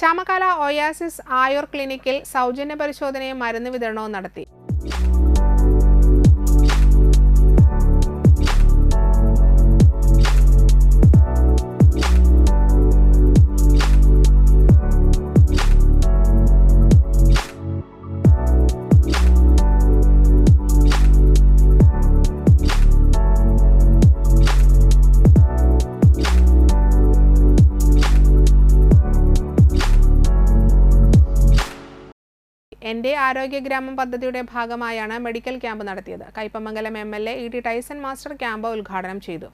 Chamakkala oasis ആയുർ ക്ലിനിക്കിൽ സൗജന്യ പരിശോധനയും മരുന്ന് വിതരണവും നടത്തി. എന്റെ ആരോഗ്യ ഗ്രാമം പദ്ധതിയുടെ ഭാഗമായാണ് മെഡിക്കൽ ക്യാമ്പ് നടത്തിയത്. Kaipamangalam M L A E T Tyson master camp ഉദ്ഘാടനം ചെയ്തു.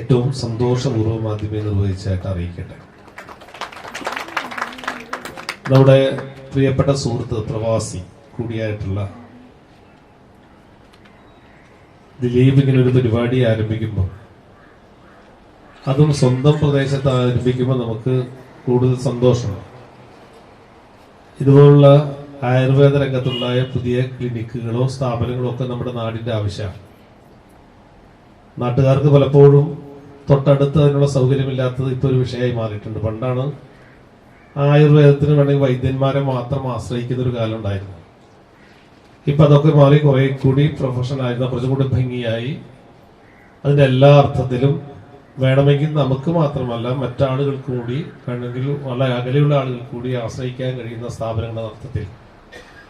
ഏറ്റവും സന്തോഷപൂർവം ആദ്യമേ നിർവഹിച്ചായിട്ട് അറിയിക്കട്ടെ. നമ്മുടെ പ്രിയപ്പെട്ട സുഹൃത്ത് പ്രവാസി കൂടിയായിട്ടുള്ള ദിലീപ് ഇങ്ങനെ ഒരു പരിപാടി ആരംഭിക്കുമ്പോൾ അതും സ്വന്തം പ്രദേശത്ത് ആരംഭിക്കുമ്പോൾ നമുക്ക് കൂടുതൽ സന്തോഷമാണ്. ഇതുപോലുള്ള ആയുർവേദ രംഗത്തുണ്ടായ പുതിയ ക്ലിനിക്കുകളോ സ്ഥാപനങ്ങളോ ഒക്കെ നമ്മുടെ നാടിന്റെ ആവശ്യമാണ്. നാട്ടുകാർക്ക് പലപ്പോഴും തൊട്ടടുത്ത് അതിനുള്ള സൗകര്യമില്ലാത്തത് ഇപ്പോൾ ഒരു വിഷയമായി മാറിയിട്ടുണ്ട്. പണ്ടാണ് ആയുർവേദത്തിന് വേണമെങ്കിൽ വൈദ്യന്മാരെ മാത്രം ആശ്രയിക്കുന്ന ഒരു കാലം ഉണ്ടായിരുന്നു. ഇപ്പൊ അതൊക്കെ മാറി കുറെ കൂടി പ്രൊഫഷണൽ ആയിരുന്നു. കുറച്ചും കൂടി ഭംഗിയായി. അതിന്റെ എല്ലാ അർത്ഥത്തിലും വേണമെങ്കിൽ നമുക്ക് മാത്രമല്ല മറ്റാളുകൾക്ക് കൂടി അല്ലെങ്കിൽ വളരെ അകലെയുള്ള ആളുകൾക്ക് കൂടി ആശ്രയിക്കാൻ കഴിയുന്ന സ്ഥാപനങ്ങളുടെ നടത്തത്തിൽ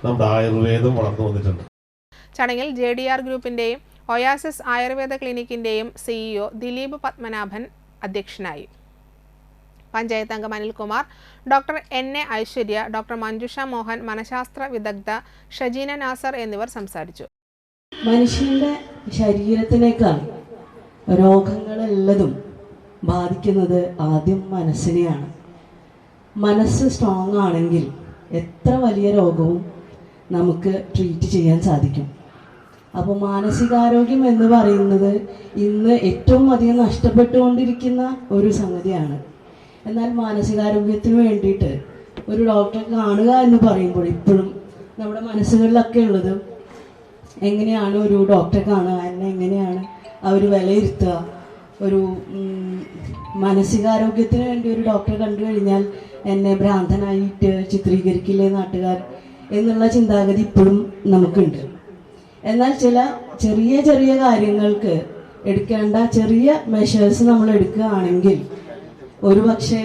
നമ്മുടെ ആയുർവേദം വളർന്നു വന്നിട്ടുണ്ട്. ചടങ്ങിൽ ജെ ഡി ആർ ഗ്രൂപ്പിന്റെയും ഒയാസിസ് ആയുർവേദ ക്ലിനിക്കിന്റെയും സിഇഒ ദിലീപ് പത്മനാഭൻ അധ്യക്ഷനായി. പഞ്ചായത്ത് അംഗം Anilkumar doctor N A Aishwarya doctor Manjusha Mohan മനഃശാസ്ത്ര വിദഗ്ധ ഷജീന നാസർ എന്നിവർ സംസാരിച്ചു. മനുഷ്യന്റെ ശരീരത്തിനേക്കാൾ രോഗങ്ങളെല്ലതും ബാധിക്കുന്നത് ആദ്യം മനസ്സിനെയാണ്. മനസ്സ് സ്ട്രോങ് ആണെങ്കിൽ എത്ര വലിയ രോഗവും നമുക്ക് ട്രീറ്റ് ചെയ്യാൻ സാധിക്കും. അപ്പോൾ മാനസികാരോഗ്യം എന്ന് പറയുന്നത് ഇന്ന് ഏറ്റവും അധികം നഷ്ടപ്പെട്ടുകൊണ്ടിരിക്കുന്ന ഒരു സംഗതിയാണ്. എന്നാൽ മാനസികാരോഗ്യത്തിന് വേണ്ടിയിട്ട് ഒരു ഡോക്ടറെ കാണുക എന്ന് പറയുമ്പോൾ ഇപ്പോഴും നമ്മുടെ മനസ്സുകളിലൊക്കെ ഉള്ളത് എങ്ങനെയാണ് ഒരു ഡോക്ടറെ കാണുക എന്നെ എങ്ങനെയാണ് അവർ വിലയിരുത്തുക ഒരു മാനസികാരോഗ്യത്തിന് വേണ്ടി ഒരു ഡോക്ടറെ കണ്ടു കഴിഞ്ഞാൽ എന്നെ ഭ്രാന്തനായിട്ട് ചിത്രീകരിക്കില്ലേ നാട്ടുകാർ എന്നുള്ള ചിന്താഗതി ഇപ്പോഴും നമുക്കുണ്ട്. എന്നാൽ ചില ചെറിയ ചെറിയ കാര്യങ്ങൾക്ക് എടുക്കേണ്ട ചെറിയ മെഷേഴ്സ് നമ്മൾ എടുക്കുകയാണെങ്കിൽ ഒരു പക്ഷേ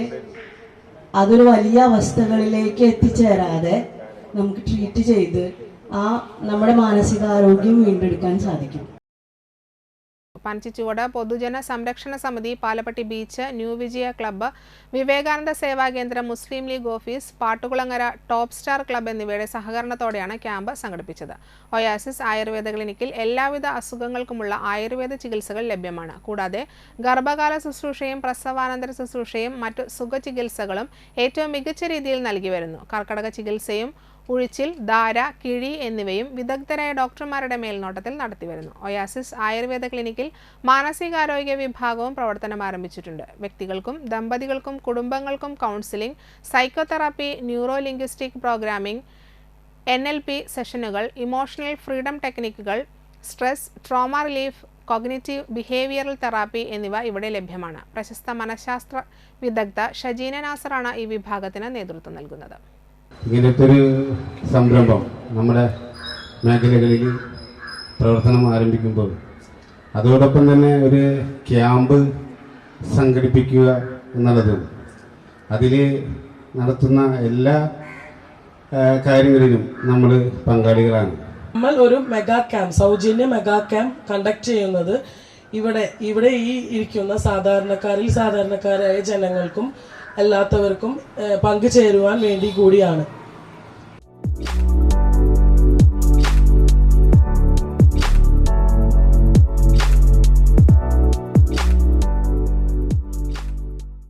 അതൊരു വലിയ അവസ്ഥകളിലേക്ക് എത്തിച്ചേരാതെ നമുക്ക് ട്രീറ്റ് ചെയ്ത് ആ നമ്മുടെ മാനസികാരോഗ്യം വീണ്ടെടുക്കാൻ സാധിക്കും. പനച്ചിച്ചുവട് പൊതുജന സംരക്ഷണ സമിതി Palappatti beach new Vijaya club Vivekananda സേവാ കേന്ദ്രം Muslim League office Pattukulangara top star club എന്നിവയുടെ സഹകരണത്തോടെയാണ് ക്യാമ്പ് സംഘടിപ്പിച്ചത്. ഒയാസിസ് ആയുർവേദ ക്ലിനിക്കിൽ എല്ലാവിധ അസുഖങ്ങൾക്കുമുള്ള ആയുർവേദ ചികിത്സകൾ ലഭ്യമാണ്. കൂടാതെ ഗർഭകാല ശുശ്രൂഷയും പ്രസവാനന്തര ശുശ്രൂഷയും മറ്റു സുഖചികിത്സകളും ഏറ്റവും മികച്ച രീതിയിൽ നൽകി വരുന്നു. കർക്കടക ചികിത്സയും ഉഴിച്ചിൽ ധാര കിഴി എന്നിവയും വിദഗ്ധരായ ഡോക്ടർമാരുടെ മേൽനോട്ടത്തിൽ നടത്തിവരുന്നു. ഒയാസിസ് ആയുർവേദ ക്ലിനിക്കിൽ മാനസികാരോഗ്യ വിഭാഗവും പ്രവർത്തനം ആരംഭിച്ചിട്ടുണ്ട്. വ്യക്തികൾക്കും ദമ്പതികൾക്കും കുടുംബങ്ങൾക്കും counselling psychotherapy neuro linguistic programming N L P സെഷനുകൾ ഇമോഷണൽ ഫ്രീഡം ടെക്നിക്കുകൾ stress trauma relief cognitive behavioural therapy എന്നിവ ഇവിടെ ലഭ്യമാണ്. പ്രശസ്ത മനഃശാസ്ത്ര വിദഗ്ധ ഷജീന നാസറാണ് ഈ വിഭാഗത്തിന് നേതൃത്വം നൽകുന്നത്. ഇങ്ങനത്തെ ഒരു സംരംഭം നമ്മുടെ മേഖലകളിൽ പ്രവർത്തനം ആരംഭിക്കുമ്പോൾ അതോടൊപ്പം തന്നെ ഒരു ക്യാമ്പ് സംഘടിപ്പിക്കുക എന്നുള്ളത് അതിൽ നടത്തുന്ന എല്ലാ കാര്യങ്ങളിലും നമ്മൾ പങ്കാളികളാണ്. നമ്മൾ ഒരു മെഗാ ക്യാമ്പ് സൗജന്യ മെഗാ ക്യാമ്പ് കണ്ടക്ട് ചെയ്യുന്നത് ഇവിടെ ഇവിടെ ഈ ഇരിക്കുന്ന സാധാരണക്കാരിൽ സാധാരണക്കാരായ ജനങ്ങൾക്കും അല്ലാത്തവർക്കും പങ്കുചേരുവാൻ വേണ്ടി കൂടിയാണ്.